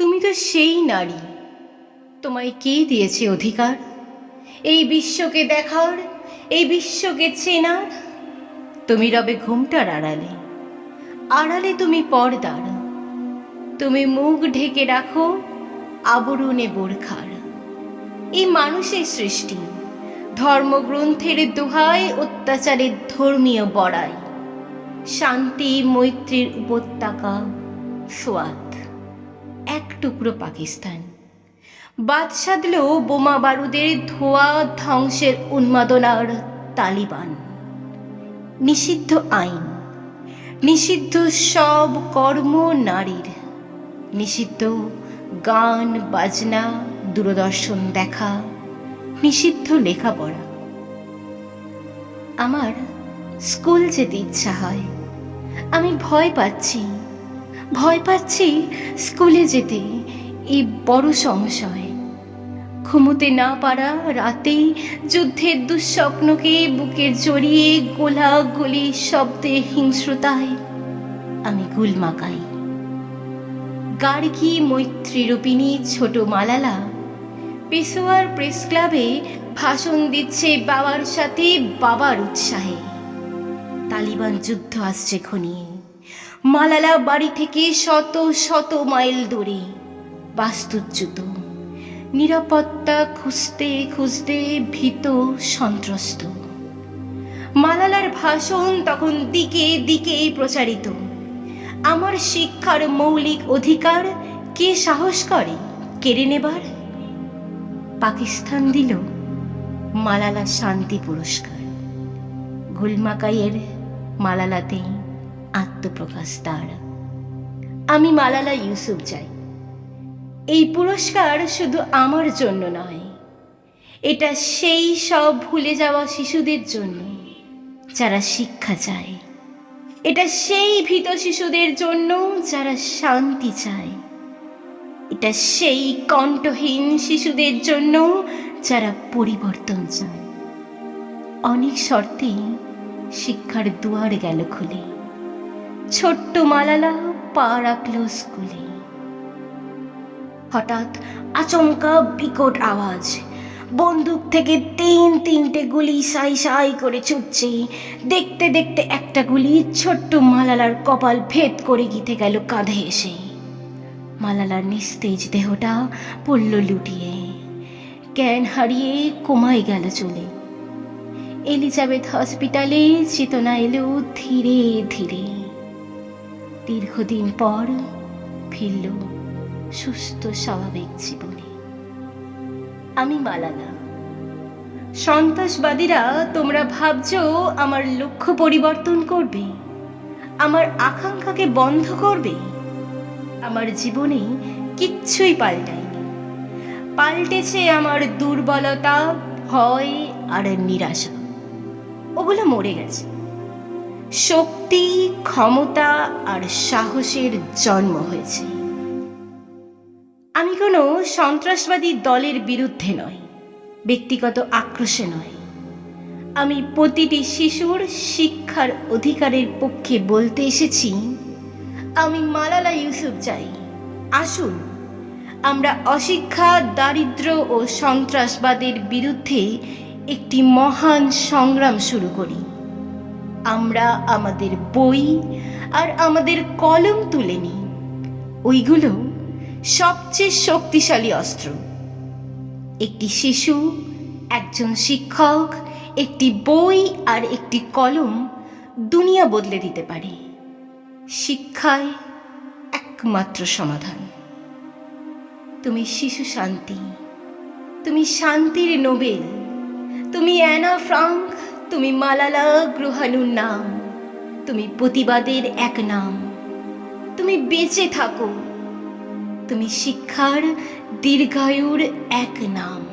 তুমি তো সেই নারী। তোমায় কে দিয়েছে অধিকার? এই বিশ্বকে দেখার, এই বিশ্বকে চেনার, তুমি রবে ঘুমটার আড়ালে। আড়ালে তুমি পর্দার। তুমি মুখ ঢেকে রাখো আবরণে বোরখার। এই মানুষের সৃষ্টি, ধর্মগ্রন্থের দোহায় অত্যাচারের ধর্মীয় বড়াই। শান্তি, মৈত্রীর উপত্যকা, সোয়াত। এক টুকরো পাকিস্তান। বাদ সাধল বোমা বারুদের ধোয়া ধ্বংসের উন্মাদনার তালিবান। নিষিদ্ধ আইন। নিষিদ্ধ সব কর্ম নারীর। নিষিদ্ধ গান, বাজনা, দূরদর্শন দেখা। নিষিদ্ধ লেখাপড়া। আমার স্কুল যেতে ইচ্ছা হয়। আমি ভয় পাচ্ছি। ভয় পাচ্ছি স্কুলে যেতে এই বড় সংশয় ঘুমোতে না পারা রাতেই যুদ্ধের দুঃস্বপ্নকে বুকে জড়িয়ে গোলা গলি শব্দে হিংস্রতায় আমি গুল গুলমাকাই গার্গী মৈত্রীরূপিণী ছোট মালালা? পেশোয়ার প্রেস ক্লাবে ভাষণ দিচ্ছে বাবার সাথে বাবার উৎসাহে। তালিবান যুদ্ধ আসছে ঘনিয়ে। মালালা বাড়ি থেকে শত শত মাইল দূরে বাস্তুচ্যুত, নিরাপত্তা খুঁজতে খুঁজতে ভীত সন্ত্রস্ত। মালালার ভাষণ তখন দিকে দিকে প্রচারিত। আমার শিক্ষার মৌলিক অধিকার কে সাহস করে, কেড়ে নেবার? পাকিস্তান দিল মালালা শান্তি পুরস্কার। গুলমাকাইয়ের মালালাতেই আত্মপ্রকাশ তার আমি মালালা ইউসুফ চাই। এই পুরস্কার শুধু আমার জন্য নয়, এটা সেই সব ভুলে যাওয়া শিশুদের জন্য যারা শিক্ষা চায়। এটা সেই ভীত শিশুদের জন্য যারা শান্তি চায়। এটা সেই কণ্ঠহীন শিশুদের জন্য যারা পরিবর্তন চায়। অনেক শর্তেই শিক্ষার দুয়ার গেল খুলে। ছোট্ট মালালা পা রাখল স্কুলে। হঠাৎ আচমকা বিকট আওয়াজ। বন্দুক থেকে তিন তিনটে গুলি সাই সাই করে ছুটছে। দেখতে দেখতে একটা গুলি ছোট্ট মালালার কপাল ভেদ করে গিতে গেল কাঁধে এসে। মালালার নিস্তেজ দেহটা পড়ল লুটিয়ে। জ্ঞান হারিয়ে কোমায় গেল চলে। এলিজাবেথ হসপিটালে চেতনা এলো ধীরে ধীরে। দীর্ঘদিন পর ফিরল সুস্থ স্বাভাবিক জীবনে। আমি মালালা সন্ত্রাসবাদীরা তোমরা ভাবছ আমার লক্ষ্য পরিবর্তন করবে, আমার আকাঙ্ক্ষাকে বন্ধ করবে। আমার জীবনে কিচ্ছুই পাল্টায়নি। পাল্টেছে আমার দুর্বলতা, ভয় আর নিরাশা। ওগুলো মরে গেছে। শক্তি, ক্ষমতা আর সাহসের জন্ম হয়েছে। আমি কোনো সন্ত্রাসবাদী দলের বিরুদ্ধে নয় ব্যক্তিগত আক্রোশে নয় আমি প্রতিটি শিশুর শিক্ষার অধিকারের পক্ষে বলতে এসেছি, আমি মালালা ইউসুফ চাই। আসুন, আমরা অশিক্ষা, দারিদ্র ও সন্ত্রাসবাদের বিরুদ্ধে একটি মহান সংগ্রাম শুরু করি। আমরা আমাদের বই আর আমাদের কলম তুলে নিই। ওইগুলো সবচেয়ে শক্তিশালী অস্ত্র। একটি শিশু, একজন শিক্ষক, একটি বই আর একটি কলম দুনিয়া বদলে দিতে পারে। শিক্ষায় একমাত্র সমাধান। তুমি শিশু শান্তি, তুমি শান্তির নোবেল, তুমি অ্যানা ফ্রাঙ্ক তুমি মালালা গ্রহাণুর নাম। তুমি প্রতিবাদের এক নাম। তুমি বেঁচে থাকো। তুমি শিক্ষার দীর্ঘায়ুর এক নাম।